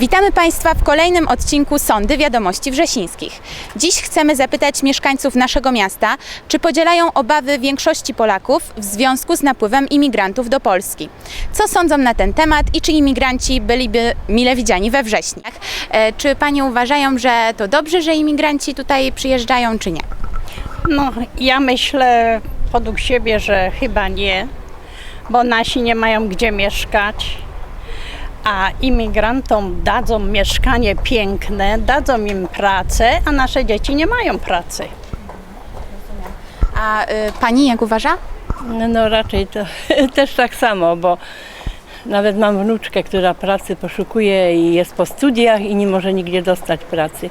Witamy Państwa w kolejnym odcinku Sądy Wiadomości Wrzesińskich. Dziś chcemy zapytać mieszkańców naszego miasta, czy podzielają obawy większości Polaków w związku z napływem imigrantów do Polski. Co sądzą na ten temat i czy imigranci byliby mile widziani we wrześniach? E, Czy Panie uważają, że to dobrze, że imigranci tutaj przyjeżdżają, czy nie? No, ja myślę podług siebie, że chyba nie, bo nasi nie mają gdzie mieszkać, a imigrantom dadzą mieszkanie piękne, dadzą im pracę, a nasze dzieci nie mają pracy. A y, Pani jak uważa? No, no raczej to też tak samo, bo nawet mam wnuczkę, która pracy poszukuje i jest po studiach i nie może nigdzie dostać pracy.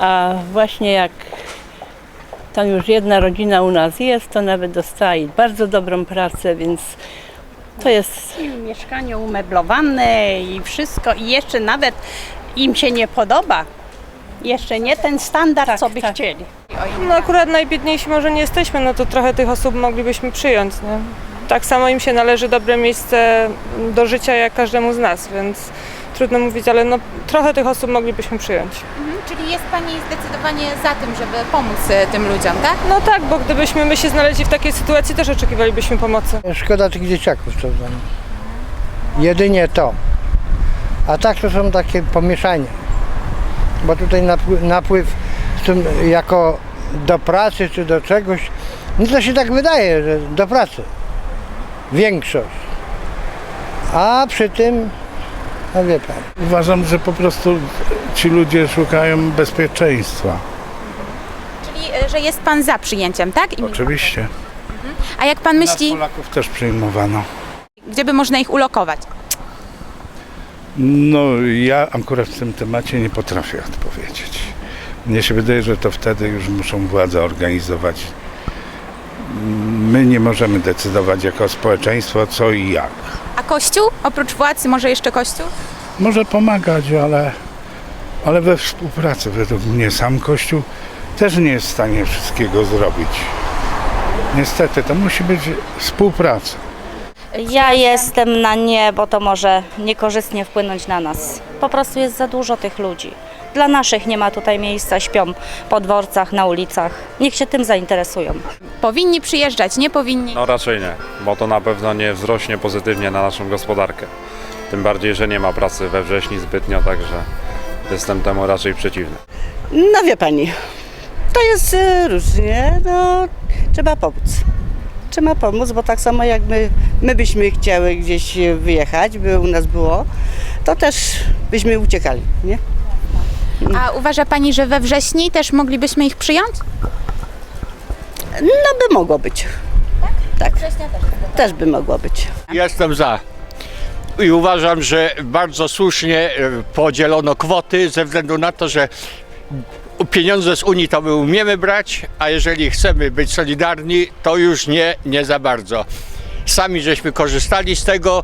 A właśnie jak tam już jedna rodzina u nas jest, to nawet dostaje bardzo dobrą pracę, więc to jest I mieszkanie umeblowane i wszystko, i jeszcze nawet im się nie podoba. Jeszcze nie ten standard, Tak, co by tak. chcieli. No akurat najbiedniejsi może nie jesteśmy, no to trochę tych osób moglibyśmy przyjąć, nie? Tak samo im się należy dobre miejsce do życia jak każdemu z nas, więc trudno mówić, ale no trochę tych osób moglibyśmy przyjąć. Czyli jest Pani zdecydowanie za tym, żeby pomóc y, tym ludziom, tak? No tak, bo gdybyśmy my się znaleźli w takiej sytuacji, też oczekiwalibyśmy pomocy. Szkoda tych dzieciaków, co tam. Jedynie to. A tak to są takie pomieszanie. Bo tutaj napływ, napływ z tym jako do pracy czy do czegoś, no to się tak wydaje, że do pracy. Większość. A przy tym, no wie pan. Uważam, że po prostu ci ludzie szukają bezpieczeństwa. Czyli y, że jest Pan za przyjęciem, tak? Imig- Oczywiście. A jak Pan Nas myśli, Polaków też przyjmowano. gdzie by można ich ulokować? No ja akurat w tym temacie nie potrafię odpowiedzieć. Mnie się wydaje, że to wtedy już muszą władze organizować. My nie możemy decydować jako społeczeństwo co i jak. A Kościół? Oprócz władzy może jeszcze Kościół? Może pomagać, ale, ale we współpracy. Według mnie sam Kościół też nie jest w stanie wszystkiego zrobić. Niestety, to musi być współpraca. Ja jestem na nie, bo to może niekorzystnie wpłynąć na nas. Po prostu jest za dużo tych ludzi. Dla naszych nie ma tutaj miejsca, śpią po dworcach, na ulicach. Niech się tym zainteresują. Powinni przyjeżdżać, nie powinni? No raczej nie, bo to na pewno nie wzrośnie pozytywnie na naszą gospodarkę. Tym bardziej, że nie ma pracy we wrześniu zbytnio, także jestem temu raczej przeciwny. No wie pani, to jest e, różnie, no trzeba pomóc. Trzeba pomóc, bo tak samo jak my, my byśmy chciały gdzieś wyjechać, by u nas było, to też byśmy uciekali, nie? A uważa Pani, że we wrześni też moglibyśmy ich przyjąć? No by mogło być. Tak? Też by mogło być. Jestem za. I uważam, że bardzo słusznie e, podzielono kwoty ze względu na to, że pieniądze z Unii to my umiemy brać, a jeżeli chcemy być solidarni, to już nie, nie za bardzo. Sami żeśmy korzystali z tego.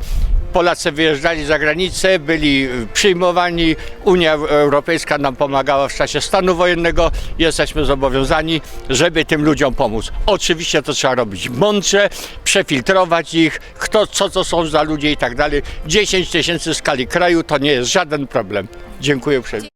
Polacy wyjeżdżali za granicę, byli przyjmowani. Unia Europejska nam pomagała w czasie stanu wojennego. Jesteśmy zobowiązani, żeby tym ludziom pomóc. Oczywiście to trzeba robić mądrze, przefiltrować ich, kto, co to są za ludzie i tak dalej. 10 tysięcy w skali kraju to nie jest żaden problem. Dziękuję uprzejmie.